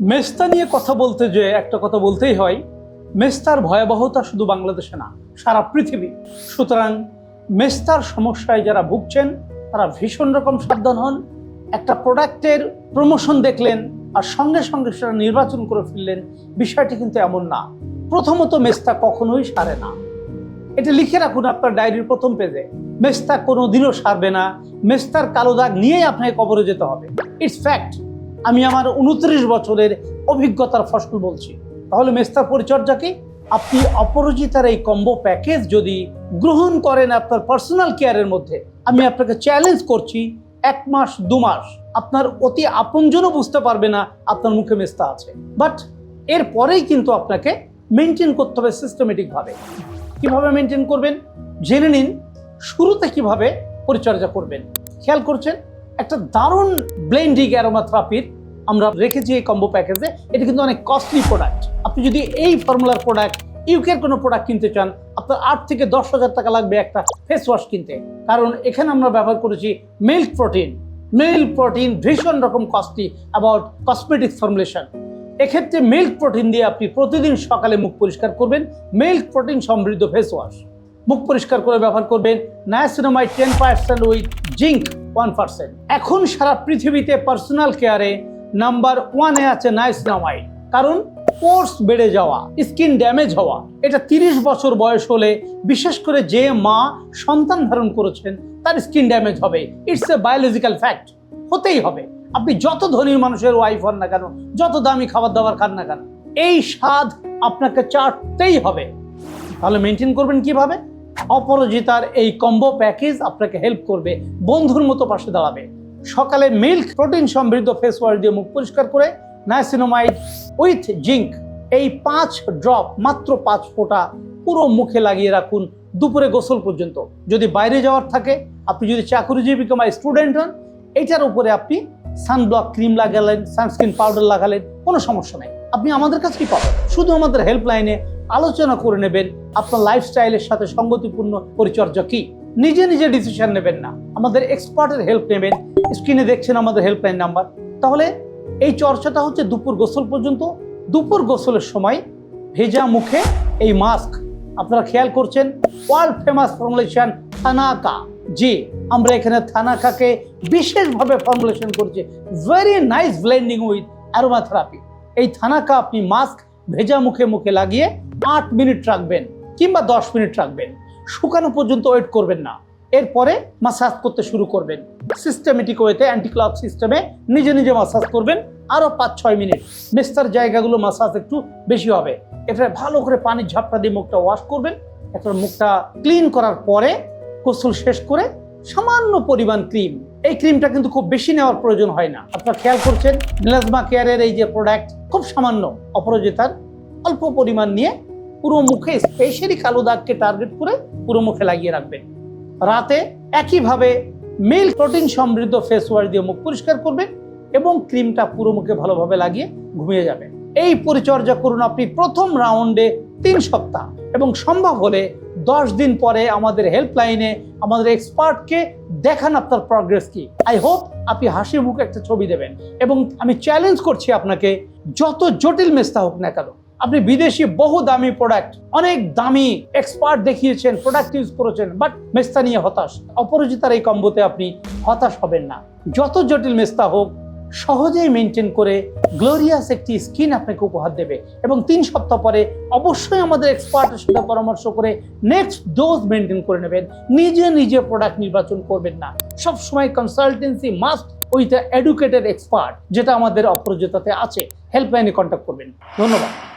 মেস্তা নিয়ে কথা বলতে যে একটা কথা বলতেই হয়, মেস্তার ভয়াবহতা শুধু বাংলাদেশে না, সারা পৃথিবী। সুতরাং মেস্তার সমস্যায় যারা ভুগছেন, তারা ভীষণ রকম সাবধান হন, একটা প্রোডাক্টের প্রমোশন দেখলেন, আর সঙ্গে সঙ্গে সেটা নির্বাচন করে ফেললেন, বিষয়টি কিন্তু এমন না। প্রথমত মেস্তা কখনোই সারে না। এটা লিখে রাখুন আপনার ডায়েরির প্রথম পেজে। মেস্তা কোনো দিনও সারবে না। মেস্তার কালো দাগ নিয়েই আপনাকে কবরে যেতে হবে। ইটস ফ্যাক্ট আমি আমার উনত্রিশ বছরের অভিজ্ঞতার ফসল বলছি। তাহলে মেস্তার পরিচর্যা কি? আপনি অপরাজিতার এই কম্বো প্যাকেজ যদি গ্রহণ করেন আপনার পার্সোনাল কেয়ারের মধ্যে, আমি আপনাকে চ্যালেঞ্জ করছি এক মাস, দু মাস। আপনার অতি আপনজনও বুঝতে পারবে না আপনার মুখে মেস্তা আছে। বাট এরপরেই কিন্তু আপনাকে মেনটেন করতে হবে সিস্টেমেটিকভাবে কীভাবে মেনটেন করবেন? জেনে নিন, শুরুতে কীভাবে পরিচর্যা করবেন। খেয়াল করছেন? একটা দারুণ ব্লেন্ডিং অ্যারোমা থেরাপির আমরা রেখেছি এই কম্বো প্যাকেজে এটা কিন্তু অনেক কস্টলি প্রোডাক্ট আপনি যদি এই ফর্মুলার প্রোডাক্ট ইউকের কোনো প্রোডাক্ট কিনতে চান, আপনার আট থেকে দশ হাজার টাকা লাগবে একটা ফেস ওয়াশ কিনতে। কারণ এখানে আমরা ব্যবহার করেছি মিল্ক প্রোটিন মিল্ক প্রোটিন ভীষণ রকম কস্টলি অ্যাবাউট কসমেটিক ফর্মুলেশন এক্ষেত্রে মিল্ক প্রোটিন দিয়ে আপনি প্রতিদিন সকালে মুখ পরিষ্কার করবেন। মিল্ক প্রোটিন সমৃদ্ধ ফেস ওয়াশ মুখ পরিষ্কার করে ব্যবহার করবেন niacinamide ten percent with zinc one percent এখন সারা পৃথিবীতে পার্সোনাল কেয়ারে নাম্বার ওয়ানে আছে নায়াসিনামাইড কারণ পোর্স বেড়ে যাওয়া স্কিন ড্যামেজ হওয়া, এটা তিরিশ বছর বয়স হলে বিশেষ করে যে মা সন্তান ধারণ করেছেন, তার স্কিন ড্যামেজ হবে। ইটস এ বায়োলজিক্যাল ফ্যাক্ট হতেই হবে। আপনি যত ধনী মানুষের ওয়াইফ হন না কেন, যত দামি খাবার দাবার খান না কেন, এই স্বাদ আপনাকে চাটতেই হবে। তাহলে মেনটেন করবেন কীভাবে? অপরাজিতার এই কম্বো প্যাকেজ আপনাকে হেল্প করবে, বন্ধুর মতো পাশে দাঁড়াবে। সকালে মিল্ক প্রোটিন সমৃদ্ধ ফেস ওয়াশ দিয়ে মুখ পরিষ্কার করে নাইসিনোমাইড উইথ জিঙ্ক এই পাঁচ ড্রপ মাত্র পাঁচ ফোঁটা পুরো মুখে লাগিয়ে রাখুন দুপুরে গোসল পর্যন্ত। যদি বাইরে যাওয়ার থাকে, আপনি যদি চাকরিজীবী কিংবা স্টুডেন্ট হন, এটার উপরে আপনি সানব্লক ক্রিম লাগালেন সানস্ক্রিন পাউডার লাগালেন, কোনো সমস্যা নেই। আপনি আমাদের কাছে কি পাবেন। শুধু আমাদের হেল্পলাইনে আলোচনা করে নেবেন, আপনার লাইফস্টাইলের সাথে সঙ্গতিপূর্ণ পরিচর্যা কি? নিজে নিজে ডিসিশন নেবেন না। আমাদের এক্সপার্টের হেল্প নেবেন। স্ক্রিনে দেখছেন আমাদের হেল্পলাইন নাম্বার তাহলে এই চর্চাটা হচ্ছে দুপুর গোসল পর্যন্ত। দুপুর গোসলের সময় ভেজা মুখে এই মাস্ক আপনারা খেয়াল করছেন? ওয়ার্ল্ড ফেমাস ফর্মুলেশন থানাকা জি, আমরা এখানে থানাকাকে বিশেষভাবে ফর্মুলেশন করছি। Very nice blending with aromatherapy এই থানাকা আপনি মাস্ক ভেজা মুখে মুখে লাগিয়ে আট মিনিট রাখবেন কিংবা দশ মিনিট রাখবেন। শুকানো পর্যন্ত ওয়েট করবেন না। এরপরে মাসাজ করতে শুরু করবেন। সিস্টেমেটিক ওয়েতে অ্যান্টি ক্লক সিস্টেমে নিজে নিজে মাসাজ করবেন আরও পাঁচ, ছয় মিনিট। মেস্তার জায়গাগুলো মাসাজ একটু বেশি হবে। এটা ভালো করে পানির ঝাপটা দিয়ে মুখটা ওয়াশ করবেন। একটা মুখটা ক্লিন করার পরে গোসল শেষ করে সামান্য পরিমাণ ক্রিম এই ক্রিমটা কিন্তু খুব বেশি নেওয়ার প্রয়োজন হয় না। আপনারা খেয়াল করছেন মিলাজমা কেয়ারের এই যে প্রোডাক্ট খুব সামান্য, অপরাজিতার অল্প পরিমাণ নিয়ে পুরো মুখে স্পেশালি কালো দাগকে টার্গেট করে পুরো মুখে লাগিয়ে রাখবেন। রাতে একইভাবে মিল্ক প্রোটিন সমৃদ্ধ ফেস ওয়াশ দিয়ে মুখ পরিষ্কার করবেন এবং ক্রিমটা পুরো মুখে ভালোভাবে লাগিয়ে ঘুমিয়ে যাবেন। এই পরিচর্যা করুন আপনি প্রথম রাউন্ডে তিন সপ্তাহ এবং সম্ভব হলে দশ দিন পরে আমাদের হেল্পলাইনে আমাদের এক্সপার্টকে দেখান আপনার প্রগ্রেস কি। আই হোপ আপনি হাসি মুখে একটা ছবি দেবেন এবং আমি চ্যালেঞ্জ করছি আপনাকে, যত জটিল মেস্তা হোক না কেন আপনি বিদেশি বহু দামি প্রোডাক্ট অনেক দামি এক্সপার্ট দেখিয়েছেন প্রোডাক্ট ইউজ করেছেন বাট মেস্তা নিয়ে হতাশ। অপরিচিতার এই কম্বোতে আপনি হতাশ হবেন না। যত জটিল মেস্তা হোক, সহজেই মেনটেন করে গ্লোরিয়াস একটি স্কিন আপনাকে উপহার দেবে। এবং তিন সপ্তাহ পরে অবশ্যই আমাদের এক্সপার্টের সাথে পরামর্শ করে নেক্সট ডোজ মেনটেন করে নেবেন। নিজে নিজে প্রোডাক্ট নির্বাচন করবেন না। সব সময় consultancy must with educated expert যেটা আমাদের অপরাজিতাতে আছে। হেল্পলাইনে কন্ট্যাক্ট করবেন। ধন্যবাদ।